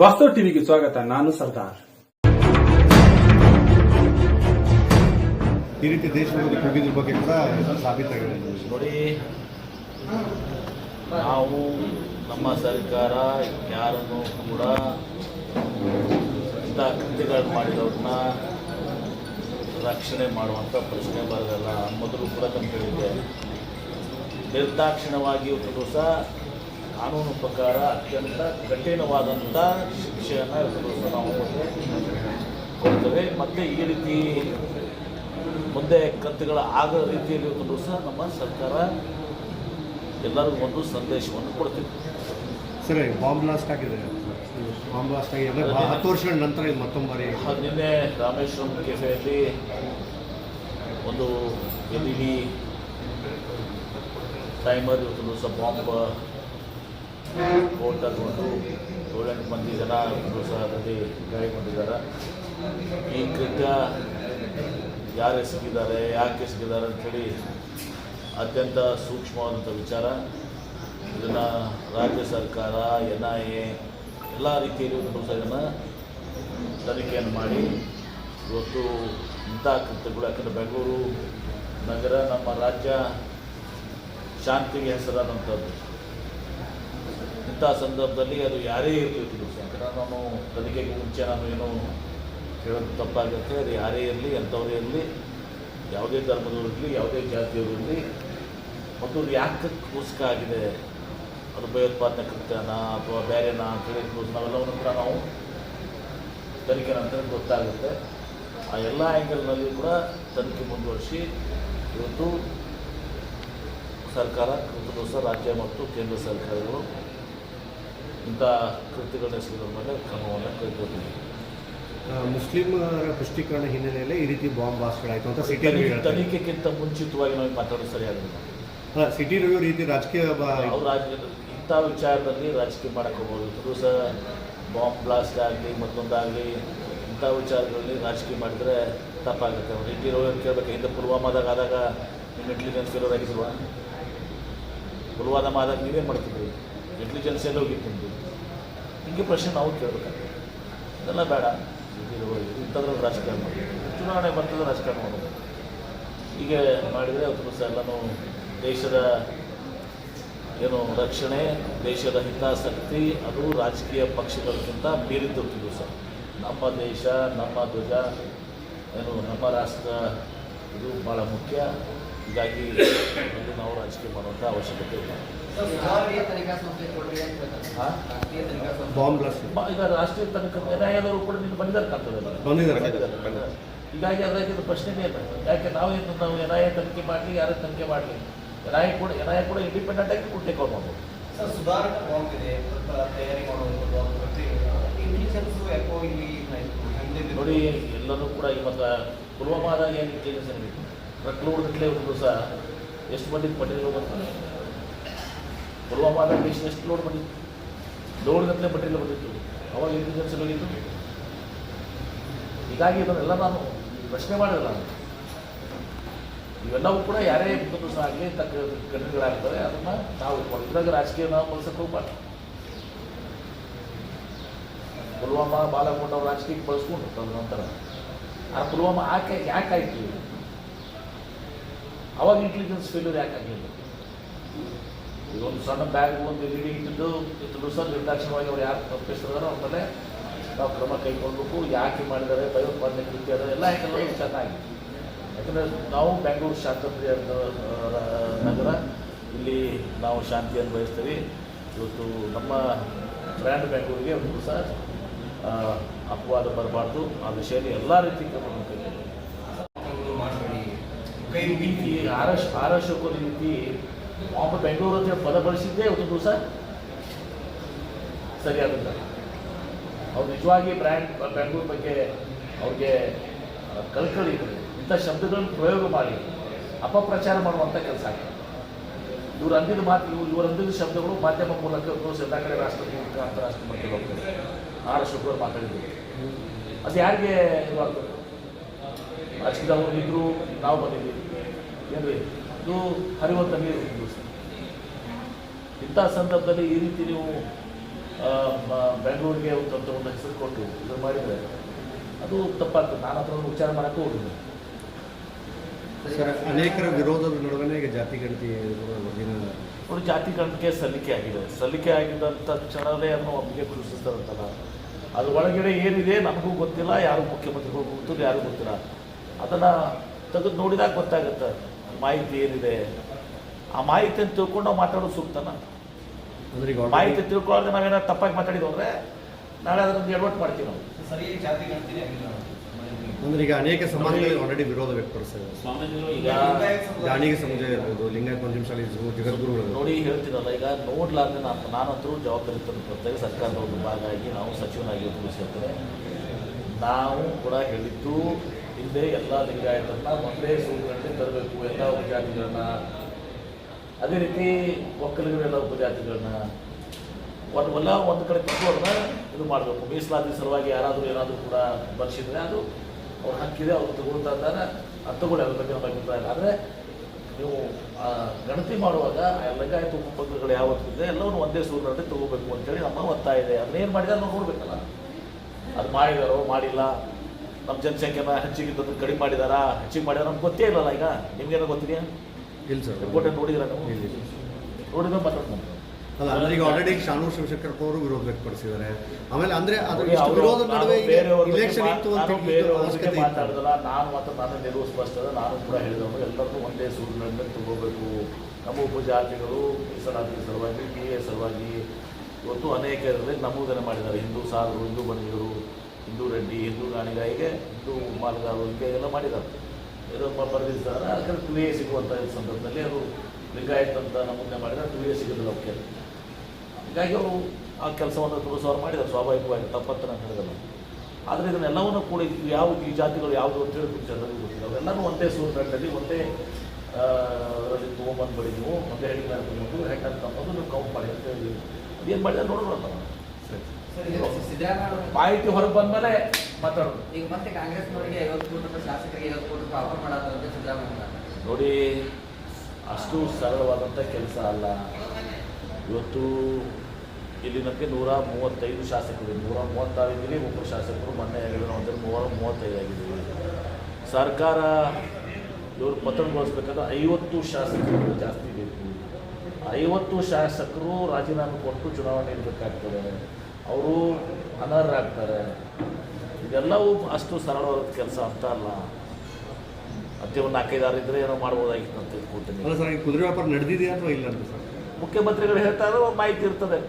ವಾಸ್ತವ ಟಿವಿಗೆ ಸ್ವಾಗತ ನಾನು ಸರ್ದಾರ್. ಈ ರೀತಿ ದೇಶದಲ್ಲಿ ಕುಗಿದ್ರ ಬಗ್ಗೆ ಕೂಡ ಸಾಬೀತಾಗಿದೆ. ನೋಡಿ ನಾವು ನಮ್ಮ ಸರ್ಕಾರ ಯಾರನ್ನು ಕೂಡ ಇಂಥ ಕೃತ್ಯಗಳನ್ನು ಮಾಡಿದವ್ರನ್ನ ರಕ್ಷಣೆ ಮಾಡುವಂಥ ಪ್ರಶ್ನೆ ಬರೋದಲ್ಲ ಮೊದಲು ಕೂಡ ಕಂಡು ಹೇಳಿದ್ದೆ ನಿರ್ದಾಕ್ಷಿಣವಾಗಿ ಇವತ್ತು ದಿವಸ ಕಾನೂನು ಪ್ರಕಾರ ಅತ್ಯಂತ ಕಠಿಣವಾದಂಥ ಶಿಕ್ಷೆಯನ್ನು ನಾವು ಕೊಡ್ತೇವೆ. ಮತ್ತು ಈ ರೀತಿ ಮುಂದೆ ಕಂತುಗಳ ಆಗದ ರೀತಿಯಲ್ಲಿ ಸಹ ನಮ್ಮ ಸರ್ಕಾರ ಎಲ್ಲರಿಗೂ ಒಂದು ಸಂದೇಶವನ್ನು ಕೊಡ್ತೀವಿ. ಸರಿ ಬಾಂಬ್ ಬ್ಲಾಸ್ಟ್ ಆಗಿದೆ. ಬಾಂಬ್ ಬ್ಲಾಸ್ಟ್ ಆಗಿ ಅಂದ್ರೆ ಬಾ- ಹತ್ತು ವರ್ಷಗಳ ನಂತರ ಇದು ಮತ್ತೊಂದು ಬಾರಿ ನಿನ್ನೆ ರಾಮೇಶ್ವರಂ ಕೆಫೆಯಲ್ಲಿ ಒಂದು ಎಲ್ ಇ ಡಿ ಟೈಮರ್ ಇವತ್ತು ದಿವಸ ಬಾಂಬ್ ಸ್ಫೋಟ ತಗೊಂಡು ಏಳೆಂಟು ಮಂದಿ ಜನ ಪ್ರೋತ್ಸಾಹದಲ್ಲಿ ಗಾಯಗೊಂಡಿದ್ದಾರೆ ಈ ಕೃತ್ಯ ಯಾರು ಸಿಕ್ಕಿದ್ದಾರೆ, ಯಾಕೆ ಸಿಕ್ಕಿದ್ದಾರೆ ಅಂಥೇಳಿ ಅತ್ಯಂತ ಸೂಕ್ಷ್ಮವಾದಂಥ ವಿಚಾರ. ಇದನ್ನು ರಾಜ್ಯ ಸರ್ಕಾರ, ಎನ್ ಐ ಎ ಎಲ್ಲ ರೀತಿಯಲ್ಲಿ ಒಂದು ತನಿಖೆಯನ್ನು ಮಾಡಿ ಇವತ್ತು ಇಂಥ ಕೃತ್ಯಗಳು, ಯಾಕಂದರೆ ಬೆಂಗಳೂರು ನಗರ ನಮ್ಮ ರಾಜ್ಯ ಶಾಂತಿಗೆ ಹೆಸರಾದಂಥದ್ದು. ಇಂಥ ಸಂದರ್ಭದಲ್ಲಿ ಅದು ಯಾರೇ ಇರಲಿ ಯಾಕಂದ್ರೆ ನಾನು ತನಿಖೆಗೆ ಮುಂಚೆ ನಾನು ಏನೋ ಹೇಳೋದು ತಪ್ಪಾಗುತ್ತೆ. ಅದು ಯಾರೇ ಇರಲಿ ಎಂಥವರೇ ಇರಲಿ, ಯಾವುದೇ ಧರ್ಮದವರು ಇರಲಿ, ಯಾವುದೇ ಜಾತಿಯವರು ಇರಲಿ ಮತ್ತು ಅದು ಯಾಕಕ್ಕೋಸ್ಕರ ಆಗಿದೆ? ಅದು ಭಯೋತ್ಪಾದನೆ ಕೃತ್ಯನ ಅಥವಾ ಬೇರೆನಾ ಅಂತೇಳಿ ನಾವೆಲ್ಲವನ್ನು ಕೂಡ ನಾವು ತನಿಖೆ ನಂತರ ಗೊತ್ತಾಗುತ್ತೆ. ಆ ಎಲ್ಲ ಆ್ಯಂಗಲ್ನಲ್ಲಿ ಕೂಡ ತನಿಖೆ ಮುಂದುವರಿಸಿ ಇವತ್ತು ಸರ್ಕಾರ ಇವತ್ತು ರಾಜ್ಯ ಮತ್ತು ಕೇಂದ್ರ ಸರ್ಕಾರಗಳು ಇಂಥ ಕೃತ್ಯಗಳನ್ನ ಹೆಸರು ಮೇಲೆ ಕ್ರಮವನ್ನು ಕೈಗೊಳ್ಳಿದೆ ಆ, ಮುಸ್ಲಿಮರ ಪುಷ್ಟೀಕರಣ ಹಿನ್ನೆಲೆಯಲ್ಲಿ ಈ ರೀತಿ ಬಾಂಬ್ ಬ್ಲಾಸ್ಟ್ಗಳಾಯಿತು ಅಂತ ಸಿಟಿ ತನಿಖೆ ರಿವ್ಯೂ ತನಿಖೆಗಿಂತ ಮುಂಚಿತವಾಗಿ ನಾವು ಮಾತಾಡೋದು ಸರಿಯಾಗಿಲ್ಲ. ಹಾಂ ಸಿಟಿ ರಿವ್ಯೂ ರೀತಿ ರಾಜಕೀಯ ಅವ್ರು ಇಂಥ ವಿಚಾರದಲ್ಲಿ ರಾಜಕೀಯ ಮಾಡಕ್ಕೆ ಹೋಗ್ಬೋದು ಇದು ಸಹ ಬಾಂಬ್ ಬ್ಲಾಸ್ಟ್ ಆಗಲಿ ಮತ್ತೊಂದಾಗಲಿ ಇಂಥ ವಿಚಾರಗಳಲ್ಲಿ ರಾಜಕೀಯ ಮಾಡಿದರೆ ತಪ್ಪಾಗುತ್ತೆ. ಅವ್ರು ಇಟ್ಟಿರೋ ಕೇಳಬೇಕು? ಹಿಂದೆ ಪುಲ್ವಾಮಾದಾಗ ಆದಾಗ ನಿಮ್ಮ ಇಂಟೆಲಿಜೆನ್ಸ್ ಫೇಲರ್ ಪುಲ್ವಾಮಾದಾಗ ನೀವೇ ನೀವೇನು ಮಾಡ್ತಿದ್ರಿ. ಇಂಟೆಲಿಜೆನ್ಸ್ ಎಲ್ಲ ಹೋಗಿತ್ತು ಹಿಂಗೆ ಪ್ರಶ್ನೆ ನಾವು ಕೇಳಬೇಕಾಗ್ತದೆ. ಇದೆಲ್ಲ ಬೇಡ. ಇಂಥದ್ರಲ್ಲಿ ರಾಜಕಾರಣ ಮಾಡಿ ಚುನಾವಣೆ ಬರ್ತದೆ, ರಾಜಕಾರಣ ಮಾಡೋದು ಹೀಗೆ ಮಾಡಿದರೆ ಅದು ಸಹ ಎಲ್ಲನೂ ದೇಶದ ಏನು ರಕ್ಷಣೆ, ದೇಶದ ಹಿತಾಸಕ್ತಿ, ಅದು ರಾಜಕೀಯ ಪಕ್ಷಗಳಿಗಿಂತ ಮೀರಿದ್ದು ಸರ್ ನಮ್ಮ ದೇಶ, ನಮ್ಮ ಧ್ವಜ, ಏನು ನಮ್ಮ ರಾಷ್ಟ್ರ, ಇದು ಭಾಳ ಮುಖ್ಯ. ಹೀಗಾಗಿ ಅಲ್ಲಿ ನಾವು ರಾಜಕೀಯ ಮಾಡುವಂಥ ಅವಶ್ಯಕತೆ ಇಲ್ಲ. ಈಗ ರಾಷ್ಟ್ರೀಯ ತನಿಖಾ ನ್ಯಾಯಾಲಯದವರು ಕೂಡ ನೀನು ಬಂದಿದ್ದಾರೆ ಕಾಣ್ತದೆ ಬಂದಿದ್ದಾರೆ. ಹೀಗಾಗಿ ಅದಕ್ಕೆ ಪ್ರಶ್ನೆನೇ ಇಲ್ಲ ಯಾಕೆ ನಾವೇನು ನಾವು ಎನ್ ಐ ಎ ತನಿಖೆ ಮಾಡಲಿ ಯಾರು ತನಿಖೆ ಮಾಡಲಿ. ಎನ್ ಐ ಕೂಡ ಎನ್ ಐ ಕೂಡ ಇಂಡಿಪೆಂಡೆಂಟ್ ಆಗಿ ಕೂಡ ಟೇಕ್ ಔಟ್ ಮಾಡ್ಬೋದು. ಸುಧಾರಕ ಬಾಂಬ್ ಇದೆ ತಯಾರಿ ಇಂಟೆಲಿಜೆನ್ಸ್ ಯಾಕೋ ಇಲ್ಲಿ ನೋಡಿ ಎಲ್ಲರೂ ಕೂಡ ಇವತ್ತು ಪುಲ್ವಾಮಾದಾಗ ಏನು ಇಂಟೆಲಿಜೆನ್ಸ್ ಏನಿತ್ತು ಟ್ರಕ್ಲೋಡ್ ಗಟ್ಟಲೆ ಒಂದು ದಿವಸ ಎಷ್ಟು ಮಂದಿ ಪಟ್ಟಿಗಳು ಬಂತು ಪುಲ್ವಾಮಾದ ಎಷ್ಟು ಎಷ್ಟು ಲೋಡ್ ಬಂದಿತ್ತು ಲೋಡ್ ಗಟ್ಟಲೆ ಪಟ್ಟಿಲ್ಲ ಬಂದಿತ್ತು ಅವಾಗ ಇಂಟೆಲಿಜೆನ್ಸ್ ಹೋಗಿತ್ತು ಹೀಗಾಗಿ ಇದನ್ನೆಲ್ಲ ನಾನು ಪ್ರಶ್ನೆ ಮಾಡಿಲ್ಲ ನಾನು. ಇವೆಲ್ಲವೂ ಕೂಡ ಯಾರೇ ಒಂದು ದಿವಸ ಆಗಲಿ ತಕ್ಕ ಘಟನೆಗಳಾಗ್ತವೆ ಅದನ್ನು ನಾವು ಇದ್ರಾಗ ರಾಜಕೀಯ ನಾವು ಬಳಸಕ್ಕೆ ಹೋಗ್ಬಾರ್ದು. ಪುಲ್ವಾಮಾ ಬಾಲಕೋಟ್ ಅವ್ರು ರಾಜಕೀಯಕ್ಕೆ ಬಳಸ್ಕೊಂಡು ನಂತರ. ಆ ಪುಲ್ವಾಮಾ ಆಕೆ ಯಾಕೆ ಆಯ್ತು? ಅವಾಗ ಇಂಟೆಲಿಜೆನ್ಸ್ ಫೇಲ್ಯೂರ್ ಯಾಕೆ ಆಗಲಿಲ್ಲ? ಒಂದು ಸಣ್ಣ ಬ್ಯಾಗ್ ಒಂದು ರೀಡಿಂಗ್ ಇಟ್ಟಿದ್ದು ಇತ್ತು ಸಹ ನಿರ್ದಾಕ್ಷಿಣ್ಯವಾಗಿ ಅವ್ರು ಯಾರು ತಪ್ಪಿಸ್ತಿದಾರೋ ಅಂತಲೇ ನಾವು ಕ್ರಮ ಕೈಗೊಳ್ಬೇಕು, ಯಾಕೆ ಮಾಡಿದ್ದಾರೆ ಭಯೋತ್ಪಾದನೆ ಕೃತ್ಯ ಅದ, ಎಲ್ಲ ಹೆಂಗೆಲ್ಲ ಚೆನ್ನಾಗಿ. ಯಾಕಂದರೆ ನಾವು ಬೆಂಗಳೂರು ಶಾಂತಪ್ರಿಯ ನಗರ, ಇಲ್ಲಿ ನಾವು ಶಾಂತಿಯನ್ನು ಬಯಸ್ತೀವಿ ಇವತ್ತು ನಮ್ಮ ಬ್ರ್ಯಾಂಡ್ ಬೆಂಗಳೂರಿಗೆ ಒಂದು ಸಹ ಅಪವಾದ ಬರಬಾರ್ದು. ಆ ವಿಷಯದಲ್ಲಿ ಎಲ್ಲ ರೀತಿ ಕ್ರಮ ಕೈ ಈ ಆರ್ ಎಸ್ ಆರ್ ಅಶೋಕರ ರೀತಿ ಒಬ್ಬ ಬೆಂಗಳೂರು ಅಂತ ಹೇಳಿ ಪದ ಬಳಸಿದ್ದೆ ಒಂದು ದಿವಸ ಸರಿಯಾದಂತ ಅವ್ರು ನಿಜವಾಗಿ ಬ್ರ್ಯಾಂಡ್ ಬೆಂಗಳೂರು ಬಗ್ಗೆ ಅವ್ರಿಗೆ ಕಲ್ಕಳಿ ಇಂಥ ಶಬ್ದಗಳನ್ನು ಪ್ರಯೋಗ ಮಾಡಿ. ಅಪಪ್ರಚಾರ ಮಾಡುವಂಥ ಕೆಲಸ ಆಗಿದೆ. ಇವರು ಅಂದಿದ ಮಾತು, ಇವರು, ಇವ್ರು ಅಂದಿದ ಶಬ್ದಗಳು ಮಾಧ್ಯಮ ಮೂಲಕ ಎಲ್ಲ ಕಡೆ ರಾಷ್ಟ್ರ ಮೂಲಕ ಅಂತಾರಾಷ್ಟ್ರ ಮಟ್ಟದಲ್ಲಿ ಹೋಗ್ತದೆ. ಆರು ಶುಕ್ರವಾರ ಮಾತಾಡಿದ್ರು. ಅದು ಯಾರಿಗೆ ಇವಾಗ ರಾಜಕೀಯದವ್ರು ಇದ್ರು, ನಾವು ಬಂದಿದ್ದೀವಿ. ಏನ್ರಿ ಇದು ಹರಿವಂತ ನೀರು ಇಂಥ ಸಂದರ್ಭದಲ್ಲಿ ಈ ರೀತಿ ನೀವು ಬೆಂಗಳೂರಿಗೆ ಒಂದು ಒಂದು ಹೆಸರು ಕೊಟ್ಟು ಇದು ಮಾಡಿದರೆ ಅದು ತಪ್ಪಾಗ್ತದೆ. ನಾನು ಹತ್ರ ಉಚ್ಚಾರ ಮಾಡೋಕ್ಕೂ ಹೋಗಿದ್ದೆ ಅನೇಕರ ವಿರೋಧದ ನಡುವೆ ಈಗ ಜಾತಿ ಗಣತಿ ಅವರು ಜಾತಿ ಗಣತಿಗೆ ಸಲ್ಲಿಕೆ ಆಗಿದೆ. ಸಲ್ಲಿಕೆ ಆಗಿದ್ದಂಥ ಕ್ಷಣವೇ ಅನ್ನೋ ಒಬ್ಬರಿಗೆ ಸೂಚಿಸ್ತಾರಂತಲ್ಲ ಅದ್ರ ಒಳಗಡೆ ಏನಿದೆ ನಮಗೂ ಗೊತ್ತಿಲ್ಲ ಯಾರು ಮುಖ್ಯಮಂತ್ರಿಗಳಿಗೂ ಗೊತ್ತಿಲ್ಲ ಯಾರು ಗೊತ್ತಿಲ್ಲ. ಅದನ್ನು ತೆಗೆದು ನೋಡಿದಾಗ ಗೊತ್ತಾಗುತ್ತೆ. ಮಾಹಿತಿ ಏನಿದೆ? ಆ ಮಾಹಿತಿಯನ್ನು ತಿಳ್ಕೊಂಡು ನಾವು ಮಾತಾಡೋದು ಸೂಕ್ತನ ಅಂದ್ರೆ ಈಗ ಮಾಹಿತಿ ತಿಳ್ಕೊಳ್ಳೋದು ನಾವೇನಾದ್ರು ತಪ್ಪಾಗಿ ಮಾತಾಡಿದ್ವು ಅಂದರೆ ನಾಳೆ ಅದನ್ನು ಎಡವಟ್ಟು ಮಾಡ್ತೀವಿ ನಾವು. ಅಂದ್ರೆ ಈಗ ಅನೇಕ ಸಮಾಜಗಳಲ್ಲಿ ಆಲ್ರೆಡಿ ವಿರೋಧ ವ್ಯಕ್ತಪಡಿಸಿದ್ರು ಈಗ ಗಾಣಿಗ ಸಮುದಾಯ ಇರ್ಬೋದು ಲಿಂಗಾಯತ್ ಪಂಚಮಶಾಲಿ ಜಗದ್ಗುರುಗಳು ನೋಡಿ ಹೇಳ್ತೀರಲ್ಲ ಈಗ ನೋಡ್ಲಾರ್ದೆ ನಾನು ನಾನಂತರೂ ಜವಾಬ್ದಾರಿ ತಂದು ಸರ್ಕಾರದ ಒಂದು ಭಾಗ ಆಗಿ ನಾವು ಸಚಿವನಾಗಿ ತಿಳಿಸಿರ್ತೇವೆ ನಾವು ಕೂಡ ಹೇಳಿದ್ದು ಹಿಂದೆ ಎಲ್ಲ ಲಿಂಗಾಯತರನ್ನ ಒಂದೇ ಸೂರಿನಲ್ಲಿ ತರಬೇಕು, ಎಲ್ಲ ಉಪಜಾತಿಗಳನ್ನ. ಅದೇ ರೀತಿ ಒಕ್ಕಲಿಗರೆಲ್ಲ ಉಪಜಾತಿಗಳನ್ನ. ಒಂದು ಎಲ್ಲ ಒಂದು ಕಡೆ ತಿಳ್ಕೊಂಡ್ರ ಇದು ಮಾಡಬೇಕು. ಮೀಸಲಾತಿ ಸಲುವಾಗಿ ಯಾರಾದರೂ ಏನಾದರೂ ಕೂಡ ಬರ್ಸಿದ್ರೆ ಅದು ಅವ್ರು ಹಕ್ಕಿದೆ ಅವ್ರು ತಗೊಳ್ತಾ ಇದ್ದಾರೆ. ಅದು ತಗೊಳ್ಳಿ ಅದ್ರ ಬಗ್ಗೆ ಅಭಿಪ್ರಾಯ ಇಲ್ಲ. ಆದರೆ ನೀವು ಗಣತಿ ಮಾಡುವಾಗ ಲಿಂಗಾಯತ ಉಪಪಂಗಗಳು ಯಾವತ್ತಿದೆ, ಎಲ್ಲವನ್ನು ಒಂದೇ ಸೂರಿನಲ್ಲಿ ತಗೋಬೇಕು ಅಂತೇಳಿ ನಮ್ಮ ಒತ್ತಾಯ ಇದೆ. ಅದನ್ನೇನು ಮಾಡಿದೆ ನಾವು ನೋಡ್ಬೇಕಲ್ಲ. ಅದು ಮಾಡಿದಾರೋ ಮಾಡಿಲ್ಲ ನಮ್ಮ ಜನಸಂಖ್ಯೆನ ಹೆಚ್ಚಿಗಿದ್ದದ್ದು ಕಡಿಮೆ ಮಾಡಿದಾರಾ ಹೆಚ್ಚಿಗೆ ಮಾಡಿದಾರ ನಮ್ಗೆ ಗೊತ್ತೇ ಇಲ್ಲಲ್ಲ ಈಗ. ನಿಮ್ಗೇನೋ ಗೊತ್ತಿದೆಯಾ? ಇಲ್ಲ ಸರ್. ರಿಪೋರ್ಟ್ ನೋಡಿದಿರ ನಾವು. ನೋಡಿದ್ರೆ ಮಾತಾಡ್ಕೊಂಡು ಅಲ್ಲ ಅಂದ್ರೆ ಈಗ ಆಲ್ರೆಡಿ ಶಾನು ಶಿವಶಂಕರ್ ಅವರು ವಿರೋಧ ವ್ಯಕ್ತಪಡಿಸಿದ್ದಾರೆ. ಆಮೇಲೆ ಅಂದ್ರೆ ಅದು ಇಷ್ಟು ಅವರು- ನಡುವೆ ಇಲೆಕ್ಷನ್ ಇತ್ತು ಅಂತ ಅವಶ್ಯಕತೆ ಮಾತಾಡಿದಲ್ಲ ನಾನು ಮಾತ್ರ ನಾನು ನಿಲುವು ಸ್ಪಷ್ಟದ. ನಾನು ಕೂಡ ಹೇಳಿದವನು ಎಲ್ಲರಿಗೂ ಒಂದೇ ಸೂರಿನಲ್ಲಿ ತಗೋಬೇಕು ನಮ್ಮ ಉಪಜಾತಿಗಳು ಮೀಸಲಾತಿ ಸಲುವಾಗಿ ಬಿ ಎ ಸಲುವಾಗಿ ಇವತ್ತು ಅನೇಕ ಇದರಲ್ಲಿ ನಮೂದನೆ ಮಾಡಿದ್ದಾರೆ. ಹಿಂದೂ ಸಾಧರು, ಹಿಂದೂ ಬಣಿಯರು ಹಿಂದೂ ರೆಡ್ಡಿ, ಹಿಂದೂ ಗಾಣಿಗಾಯಿಗೆ ಹಿಂದೂ ಮಾಲಗಾರರು ಹೀಗೆ ಎಲ್ಲ ಮಾಡಿದ್ದಾರೆ. ಇದು ಬರೆದಿದ್ದಾರೆ ಅದಕ್ಕೆ ಕ್ರಿಯೆ ಸಿಗುವಂಥ ಸಂದರ್ಭದಲ್ಲಿ ಅದು ಲಿಂಗಾಯತ್ ಅಂತ ನಮೂದನೆ ಮಾಡಿದರೆ ಕ್ರಿಯೆ ಸಿಗೋದಿಲ್ಲ ಅವಕ್ಕೆ. ಹೀಗಾಗಿ ಅವರು ಆ ಕೆಲಸವನ್ನು ತುಳಸೋರು ಮಾಡಿದ್ದಾರೆ. ಸ್ವಾಭಾವಿಕವಾಗಿ ತಪ್ಪತ್ತು ನಾನು ಹೇಳಿದಲ್ಲ ಆದರೆ ಇದನ್ನೆಲ್ಲವನ್ನು ಕೂಡ ಯಾವ ಈ ಜಾತಿಗಳು ಯಾವುದು ಅಂತ ಹೇಳಿ ಜನರಿಗೆ ಗೊತ್ತಿಲ್ಲ. ಅವರೆಲ್ಲರೂ ಒಂದೇ ಸೂರಿನಲ್ಲಿ ಒಂದೇ ಅದರಲ್ಲಿ ತೊಗೊಂಬಂದ್ಬಿಡಿ ನೀವು, ಒಂದೇ ಹೆಣ್ಣು ಹೆಣ್ಣು ಹೆಣ್ಣನ್ನು ತಗೊಂಡು ನೀವು ಕೌಂಟ್ ಮಾಡಿ ಅಂತ ಹೇಳಿ ಅದೇನು ಮಾಡಿದ್ರೆ ನೋಡೋಣ ಮಾಹಿತಿ ಹೊರಗೆ ಬಂದಮೇಲೆ ಮಾತಾಡೋದು. ಈಗ ಮತ್ತೆ ಕಾಂಗ್ರೆಸ್ನವರಿಗೆ ಐವತ್ತು ಕೋಟಿ ರೂಪಾಯಿ ಶಾಸಕರಿಗೆ ಐವತ್ತು ಕೋಟಿ ರೂಪಾಯಿ ಆಫರ್ ಮಾಡೋದಂತೆ ಸಿದ್ದರಾಮಯ್ಯ ನೋಡಿ ಅಷ್ಟು ಸರಳವಾದಂಥ ಕೆಲಸ ಅಲ್ಲ. ಇವತ್ತು ಇಲ್ಲಿ ನಮಗೆ ನೂರ ಮೂವತ್ತೈದು ಶಾಸಕರು ನೂರ ಮೂವತ್ತಾರು ಇದ್ದೀರಿ ಒಬ್ಬರು ಶಾಸಕರು ಮೊನ್ನೆ ಆಗಿದ್ರು ನಾವು ನೂರ ಮೂವತ್ತೈದು ಆಗಿದ್ದೀವಿ. ಸರ್ಕಾರ ಇವರು ಪತನಗೊಳಿಸ್ಬೇಕಾದ್ರೆ ಐವತ್ತು ಶಾಸಕರು ಜಾಸ್ತಿ ಬೇಕು. ಐವತ್ತು ಶಾಸಕರು ರಾಜೀನಾಮೆ ಕೊಟ್ಟು ಚುನಾವಣೆ ಇರಬೇಕಾಗ್ತದೆ ಅವರು ಅನರ್ಹರಾಗ್ತಾರೆ. ಇದೆಲ್ಲವೂ ಅಷ್ಟು ಸರಳವಾದ ಕೆಲಸ ಅಂತ ಅಲ್ಲ. ಮತ್ತೆ ಒಂದು ನಾಲ್ಕೈದಾರು ಇದ್ರೆ ಏನೋ ಮಾಡ್ಬೋದಾಗಿತ್ತು ಅಂತ ತಿಳ್ಕೊಳ್ತೀನಿ ಅಲ್ಲ ಸರ್ ಈ ಕುದುರೆ ವ್ಯಾಪಾರ ನಡೆದಿದೆಯಾ ಅಥವಾ ಇಲ್ಲ ಅಂತ ಸರ್? ಮುಖ್ಯಮಂತ್ರಿಗಳು ಹೇಳ್ತಾರೆ ಒಂದು ಮಾಹಿತಿ ಇರ್ತದೆ.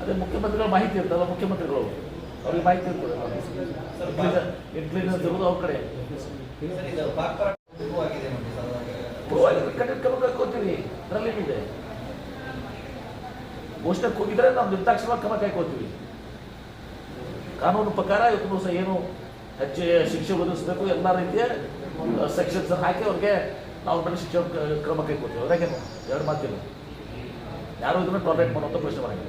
ಅದೇ ಮುಖ್ಯಮಂತ್ರಿಗಳ ಮಾಹಿತಿ ಇರ್ತಲ್ಲ ಮುಖ್ಯಮಂತ್ರಿಗಳು. ಅವ್ರಿಗೆ ಮಾಹಿತಿ ಇರ್ತದೆ. ಇಂಟೆಲಿಜೆನ್ಸ್ ಇರೋದು ಅವ್ರ ಕಡೆ ಸರ್ ಇದು ಪಾಕ್ ಆಗಿದೆ ನೋಡಿ ಸರ್ ಕಟ್ಟಿಟ್ಟು ಕಮಕ ಕೈಕೋತೀವಿ ಅದರಲ್ಲಿ ಇದೆ ಘೋಷಣೆ ಹೋಗಿದ್ರೆ ನಾವು ನಿರ್ದಾಕ್ಷಿಣ್ಯವಾಗಿ ಕ್ರಮ ಕೈಕೋತೀವಿ ಕಾನೂನು ಪ್ರಕಾರ ಇವತ್ತು ದಿವಸ ಏನು ಹೆಚ್ಚು ಶಿಕ್ಷೆ ಒದಗಿಸಬೇಕು ಎಲ್ಲ ರೀತಿಯ ಸೆಕ್ಷನ್ಸ್ ಹಾಕಿ ಅವ್ರಿಗೆ ನಾವು ಮೇಲೆ ಶಿಕ್ಷೆ ಕ್ರಮ ಕೈಕೊಳ್ತೀವಿ ಅದಾಗೇನು ಎರಡು ಮಾತಿಲ್ಲ. ಯಾರು ಇದನ್ನು ಟಾಲರೇಟ್ ಮಾಡುವಂಥ ಪ್ರಶ್ನೆ ಮಾಡಿ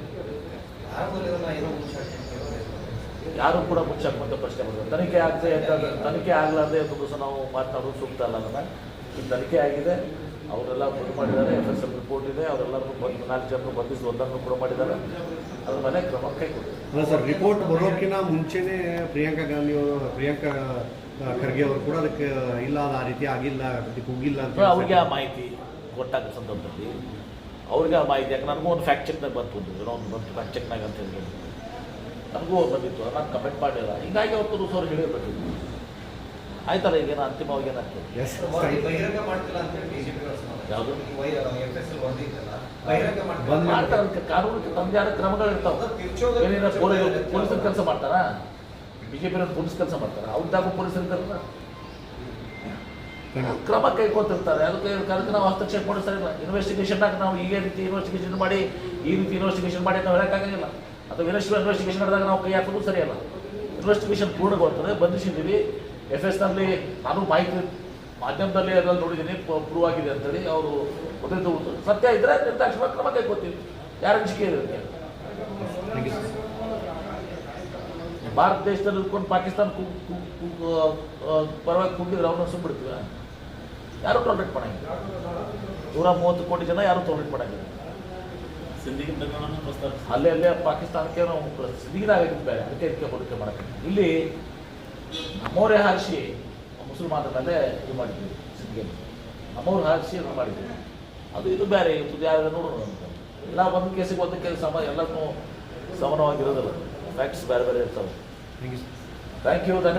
ಯಾರು ಕೂಡ ಮುಚ್ಚಾಕುವಂಥ ಪ್ರಶ್ನೆ ಮಾಡಿದ್ರು ತನಿಖೆ ಆಗದೆ ತನಿಖೆ ಆಗಲಾರ್ದೆ ಒಂದು ದಿವಸ ನಾವು ಮಾತನಾಡೋದು ಸೂಕ್ತ ಅಲ್ಲ ಅದನ್ನು ತನಿಖೆ ಆಗಿದೆ. ಅವರೆಲ್ಲ ಬಂದ್ ಮಾಡಿದ್ದಾರೆ ಎಫ್ ಎಸ್ ಎಲ್ ರಿಪೋರ್ಟ್ ಇದೆ ಅವರೆಲ್ಲರೂ ಬಂದು ನಾಲ್ಕು ಜನರು ಬಂಧಿಸಿ ಒಂದನ್ನು ಕೂಡ ಮಾಡಿದ್ದಾರೆ. ಅದ್ರ ಮೇಲೆ ಕ್ರಮ ಕೈಗೊಂಡಿದೆ ಸರ್ ರಿಪೋರ್ಟ್ ಬರೋಕ್ಕಿಂತ ಮುಂಚೆನೇ ಪ್ರಿಯಾಂಕಾ ಗಾಂಧಿ ಅವರು ಪ್ರಿಯಾಂಕಾ ಖರ್ಗೆ ಅವರು ಕೂಡ ಅದಕ್ಕೆ ಇಲ್ಲ ಆ ರೀತಿ ಆಗಿಲ್ಲ ಅದಕ್ಕೆ ಹೋಗಿಲ್ಲ ಅಂತ ಅವ್ರಿಗೆ ಆ ಮಾಹಿತಿ ಕೊಟ್ಟಾಗ ಸಂದರ್ಭದಲ್ಲಿ ಅವ್ರಿಗೆ ಆ ಮಾಹಿತಿ ಯಾಕೆ ನನಗೂ ಒಂದು ಫ್ಯಾಕ್ಟ್ ಚೆಕ್ನಾಗ ಬಂತು ಏನೋ ಒಂದು ಬಂತು ಫ್ಯಾಕ್ಟ್ ಚೆಕ್ನಾಗ ಅಂತ ಹೇಳಿ ನನಗೂ ಬಂದಿತ್ತು ನಾನು ಕಮೆಂಟ್ ಮಾಡಿಲ್ಲ. ಹೀಗಾಗಿ ಅವತ್ತು ರೂಸೋರು ಹೇಳಿರ್ಬೇಕು ಆಯ್ತಲ್ಲ ಈಗೇನು ಅಂತಿಮವಾಗಿ ಏನಾಗ್ತದೆ ಯಾವುದು? ಮಾಡ್ತಾರೆ? ಕಾನೂನು ತಂದೆ ಆದ ಕ್ರಮಗಳು ಇರ್ತಾವೆ ಏನೇನ ಪೊಲೀಸರ ಕೆಲಸ ಮಾಡ್ತಾರಾ? ಬಿಜೆಪಿ ಪೊಲೀಸ್ ಕೆಲಸ ಮಾಡ್ತಾರ? ಅವ್ರದ್ದಾಗೂ ಪೊಲೀಸರು ಇರ್ತಾರಲ್ಲ. ಕ್ರಮ ಕೈಗೊಳ್ತಿರ್ತಾರೆ ಅದಕ್ಕೆ ಅದಕ್ಕೆ ನಾವು ಹಸ್ತಕ್ಷೇಪ ಮಾಡಿ ಇನ್ವೆಸ್ಟಿಗೇಷನ್ ಇಲ್ಲ ಇನ್ವೆಸ್ಟಿಗೇಷನ್ನಾಗ ನಾವು ಈ ರೀತಿ ಇನ್ವೆಸ್ಟಿಗೇಷನ್ ಮಾಡಿ ಈ ರೀತಿ ಇನ್ವೆಸ್ಟಿಗೇಷನ್ ಮಾಡಿ ನಾವು ಹೇಳೋಕ್ಕಾಗಂಗಿಲ್ಲ ಅಥವಾ ಇನ್ವೆಸ್ಟ್ ಇನ್ವೆಸ್ಟಿಗೇಷನ್ ನಡೆದಾಗ ನಾವು ಕೈ ಹಾಕೋದು ಸರಿಯಲ್ಲ. ಇನ್ವೆಸ್ಟಿಗೇಷನ್ ಪೂರ್ಣಗೊಳ್ತದೆ. ಬಂಧಿಸಿದ್ದೀವಿ. ಎಫ್ ಎಸ್ನಲ್ಲಿ ನಾನು ಮಾಹಿತಿ ಮಾಧ್ಯಮದಲ್ಲಿ ಅದರಲ್ಲಿ ನೋಡಿದ್ದೀನಿ ಪ್ರೂವ್ ಆಗಿದೆ ಅಂತೇಳಿ ಅವರು ಮೊದಲು ಸತ್ಯ ಇದ್ದರೆ ನಿರ್ದಾಕ್ಷಿಣ ಕ್ರಮ ಕೈಗೊಳ್ತೀವಿ ಯಾರ ಅಂಜಿಕೆ ಇರುತ್ತೆ. ಭಾರತ ದೇಶದಲ್ಲಿ ಇದ್ಕೊಂಡು ಪಾಕಿಸ್ತಾನ ಪರವಾಗಿ ಕುಗ್ಗಿದ್ರೆ ಅವನ್ನ ಸುಮ್ಬಿಡ್ತೀವ ಯಾರು ಟಾರ್ಗೆಟ್ ಮಾಡಂಗಿಲ್ಲ. ನೂರ ಮೂವತ್ತು ಕೋಟಿ ಜನ ಯಾರು ಟಾರ್ಗೆಟ್ ಮಾಡಂಗಿಲ್ಲ. ಸಿಂಧಿಗೆ ಪ್ರಕರಣವನ್ನು ಪ್ರಸ್ತಾಪಿಸಿ. ಅಲ್ಲೇ ಅಲ್ಲೇ ಪಾಕಿಸ್ತಾನಕ್ಕೆ ನಾವು ಸಿದ್ಧಿಗಿದಾಗಿದ್ದು ಬೇರೆ ಅದಕ್ಕೆ ಇದಕ್ಕೆ ಹೋಲಿಕೆ ಮಾಡಕ್ಕೆ. ಇಲ್ಲಿ ನಮ್ಮವರೇ ಹಾರಿಸಿ ಮುಸಲ್ಮಾನರ ಮೇಲೆ ಇದು ಮಾಡಿದ್ವಿ ಸಿದ್ಧಿಗೆ ನಮ್ಮವ್ರು ಹಾರಿಸಿ ಇದು ಮಾಡಿದ್ವಿ ಅದು ಇದು ಬೇರೆ ಇವತ್ತು ಯಾರು ನೋಡೋಣ ಅಂತ. ಎಲ್ಲ ಒಂದು ಕೇಸಿಗೆ ಒಂದು ಕೇಸ್ ಸಮ ಎಲ್ಲಕ್ಕೂ ಸಮಾನವಾಗಿರೋದಿಲ್ಲ. ಫ್ಯಾಕ್ಟ್ಸ್ ಬೇರೆ ಬೇರೆ ಇರ್ತವೆ. ಥ್ಯಾಂಕ್ ಯು ಥ್ಯಾಂಕ್ ಯು ಧನ್ಯವಾದ.